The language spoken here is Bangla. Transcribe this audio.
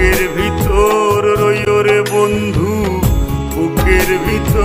বুকের ভিতর রইয়রে বন্ধু বুকের ভিতর